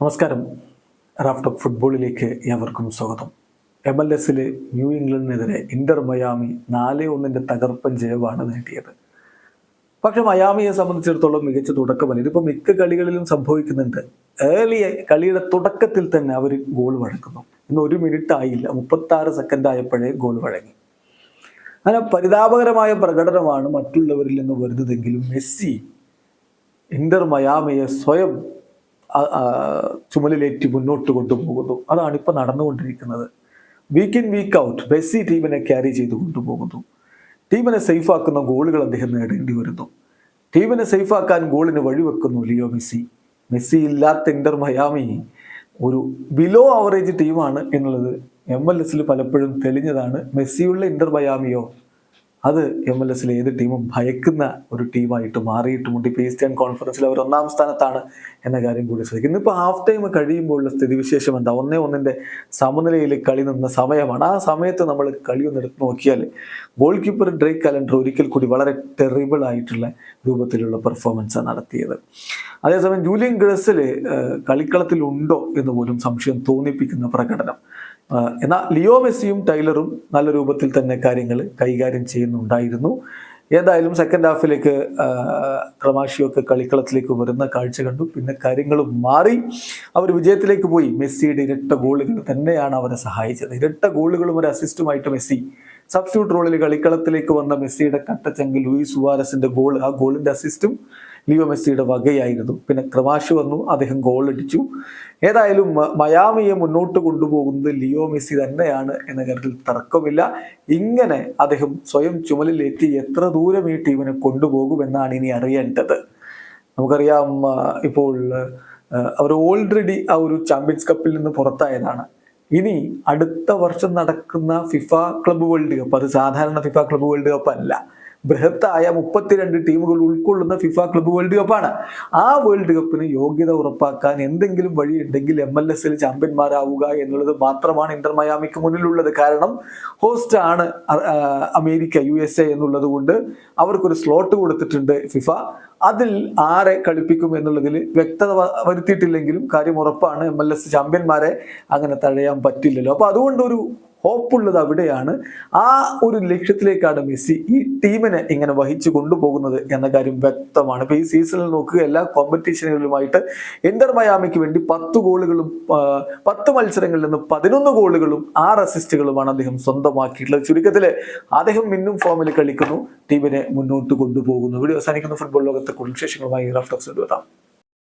നമസ്കാരം. Raf top ഫുട്ബോളിലേക്ക് ഏവർക്കും സ്വാഗതം. എം എൽ എസിൽ ന്യൂ ഇംഗ്ലണ്ടിനെതിരെ ഇന്റർ മയാമി നാല് ഒന്നിന്റെ തകർപ്പൻ ജയമാണ് നേടിയത്. പക്ഷെ മയാമിയെ സംബന്ധിച്ചിടത്തോളം മികച്ച തുടക്കമല്ല. ഇതിപ്പോൾ മിക്ക കളികളിലും സംഭവിക്കുന്നുണ്ട്. ഏർലി കളിയുടെ തുടക്കത്തിൽ തന്നെ അവർ ഗോൾ വഴക്കുന്നു. ഇന്ന് ഒരു മിനിറ്റ് ആയില്ല. മുപ്പത്തി ആറ് സെക്കൻഡ് ആയപ്പോഴേ ഗോൾ വഴങ്ങി. അങ്ങനെ പരിതാപകരമായ പ്രകടനമാണ് മറ്റുള്ളവരിൽ നിന്ന് വരുന്നതെങ്കിലും മെസ്സി ഇന്റർ മയാമിയെ സ്വയം ചുമലിലേറ്റി മുന്നോട്ട് കൊണ്ടുപോകുന്നു. അതാണ് ഇപ്പൊ നടന്നുകൊണ്ടിരിക്കുന്നത്. Week in week out Messi ടീമിനെ ക്യാരി ചെയ്ത് കൊണ്ടുപോകുന്നു. ടീമിനെ സേഫാക്കുന്ന ഗോളുകൾ അദ്ദേഹം നേടേണ്ടി വരുന്നു. ടീമിനെ സേഫാക്കാൻ ഗോളിന് വഴിവെക്കുന്നു ലിയോ മെസ്സി. മെസ്സി ഇല്ലാത്ത ഇന്റർ മയാമി ഒരു ബിലോ അവറേജ് ടീമാണ് എന്നുള്ളത് എം എൽ എസിൽ പലപ്പോഴും തെളിഞ്ഞതാണ്. മെസ്സിയുള്ള ഇന്റർ മയാമിയോ അത് എം എൽ എസിലെ ഏത് ടീമും ഭയക്കുന്ന ഒരു ടീമായിട്ട് മാറിയിട്ടുമുണ്ട്. ഇപ്പോൾ ഈസ്റ്റേൺ കോൺഫറൻസിൽ അവർ ഒന്നാം സ്ഥാനത്താണ് എന്ന കാര്യം കൂടി ശ്രദ്ധിക്കും ഇന്നിപ്പോൾ ഹാഫ് ടൈം കഴിയുമ്പോഴുള്ള സ്ഥിതിവിശേഷം എന്താ? ഒന്നേ ഒന്നിന്റെ സമനിലയിൽ കളി നിന്ന സമയമാണ്. ആ സമയത്ത് നമ്മൾ കളി ഒന്ന് എടുത്ത് നോക്കിയാൽ ഗോൾ കീപ്പർ ഡ്രേക്ക് കലണ്ടർ ഒരിക്കൽ കൂടി വളരെ ടെറിബിൾ ആയിട്ടുള്ള രൂപത്തിലുള്ള പെർഫോമൻസാണ് നടത്തിയത്. അതേസമയം ജൂലിയൻ ഗ്രസിൽ കളിക്കളത്തിലുണ്ടോ എന്ന് പോലും സംശയം തോന്നിപ്പിക്കുന്ന പ്രകടനം. എന്നാൽ ലിയോ മെസ്സിയും ടൈലറും നല്ല രൂപത്തിൽ തന്നെ കാര്യങ്ങൾ കൈകാര്യം ചെയ്യുന്നുണ്ടായിരുന്നു. ഏതായാലും സെക്കൻഡ് ഹാഫിലേക്ക് ക്രമാഷിയൊക്കെ കളിക്കളത്തിലേക്ക് വരുന്ന കാഴ്ച കണ്ടു. പിന്നെ കാര്യങ്ങൾ മാറി. അവർ വിജയത്തിലേക്ക് പോയി. മെസ്സിയുടെ ഇരട്ട ഗോളുകൾ തന്നെയാണ് അവരെ സഹായിച്ചത്. ഇരട്ട ഗോളുകളും ഒരു അസിസ്റ്റുമായിട്ട് മെസ്സി സബ്സ്റ്റിറ്റ്യൂട്ട് റോളിൽ കളിക്കളത്തിലേക്ക് വന്ന മെസ്സിയുടെ കട്ടച്ചെങ്കിൽ ലൂയിസ് സുവാരസിന്റെ ഗോൾ ആ ഗോളിന്റെ അസിസ്റ്റും ലിയോ മെസ്സിയുടെ വകയായിരുന്നു. പിന്നെ ക്രമാശ് വന്നു അദ്ദേഹം ഗോൾ അടിച്ചു. ഏതായാലും മയാമിയെ മുന്നോട്ട് കൊണ്ടുപോകുന്നത് ലിയോ മെസ്സി തന്നെയാണ് എന്ന കാര്യത്തിൽ തർക്കമില്ല. ഇങ്ങനെ അദ്ദേഹം സ്വയം ചുമലിലെത്തി എത്ര ദൂരം ഈ ടീമിനെ കൊണ്ടുപോകുമെന്നാണ് ഇനി അറിയേണ്ടത്. നമുക്കറിയാം ഇപ്പോൾ അവർ ഓൾറെഡി ആ ഒരു ചാമ്പ്യൻസ് കപ്പിൽ നിന്ന് പുറത്തായതാണ്. ഇനി അടുത്ത വർഷം നടക്കുന്ന ഫിഫ ക്ലബ് വേൾഡ് കപ്പ് അത് സാധാരണ ഫിഫ ക്ലബ് വേൾഡ് കപ്പ് അല്ല. ബൃഹത്തായ മുപ്പത്തിരണ്ട് ടീമുകൾ ഉൾക്കൊള്ളുന്ന ഫിഫ ക്ലബ്ബ് വേൾഡ് കപ്പാണ് ആ വേൾഡ് കപ്പിന് യോഗ്യത ഉറപ്പാക്കാൻ എന്തെങ്കിലും വഴിയുണ്ടെങ്കിൽ എം എൽ എസിൽ ചാമ്പ്യന്മാരാവുക എന്നുള്ളത് മാത്രമാണ് ഇന്റർ മയാമിക്ക് മുന്നിലുള്ളത്. കാരണം ഹോസ്റ്റ് ആണ് അമേരിക്ക യു എസ് എ എന്നുള്ളത് കൊണ്ട് അവർക്കൊരു സ്ലോട്ട് കൊടുത്തിട്ടുണ്ട് ഫിഫ അതിൽ ആരെ കളിപ്പിക്കും എന്നുള്ളതിൽ വ്യക്തത വരുത്തിയിട്ടില്ലെങ്കിലും കാര്യം ഉറപ്പാണ് എം എൽ എസ് ചാമ്പ്യന്മാരെ അങ്ങനെ തഴയാൻ പറ്റില്ലല്ലോ. അപ്പൊ അതുകൊണ്ട് ഒരു ഹോപ്പുള്ളത് അവിടെയാണ്. ആ ഒരു ലക്ഷ്യത്തിലേക്കാണ് മെസ്സി ഈ ടീമിനെ ഇങ്ങനെ വഹിച്ചു കൊണ്ടുപോകുന്നത് എന്ന കാര്യം വ്യക്തമാണ്. ഇപ്പൊ ഈ സീസണിൽ നോക്കുക എല്ലാ കോമ്പറ്റീഷനുകളിലുമായിട്ട് ഇന്റർ മയാമിക്ക് വേണ്ടി പത്ത് ഗോളുകളും പത്ത് മത്സരങ്ങളിൽ നിന്ന് പതിനൊന്ന് ഗോളുകളും ആറ് അസിസ്റ്റുകളുമാണ് അദ്ദേഹം സ്വന്തമാക്കിയിട്ടുള്ളത്. ചുരുക്കത്തിൽ അദ്ദേഹം മിന്നും ഫോമിൽ കളിക്കുന്നു ടീമിനെ മുന്നോട്ട് കൊണ്ടുപോകുന്നു. ഇവിടെ അവസാനിക്കുന്ന. ഫുട്ബോൾ ലോകത്തെ കുടുംബശേഷങ്ങളുമായി റഫ്റ്റോക്സ് എത്താം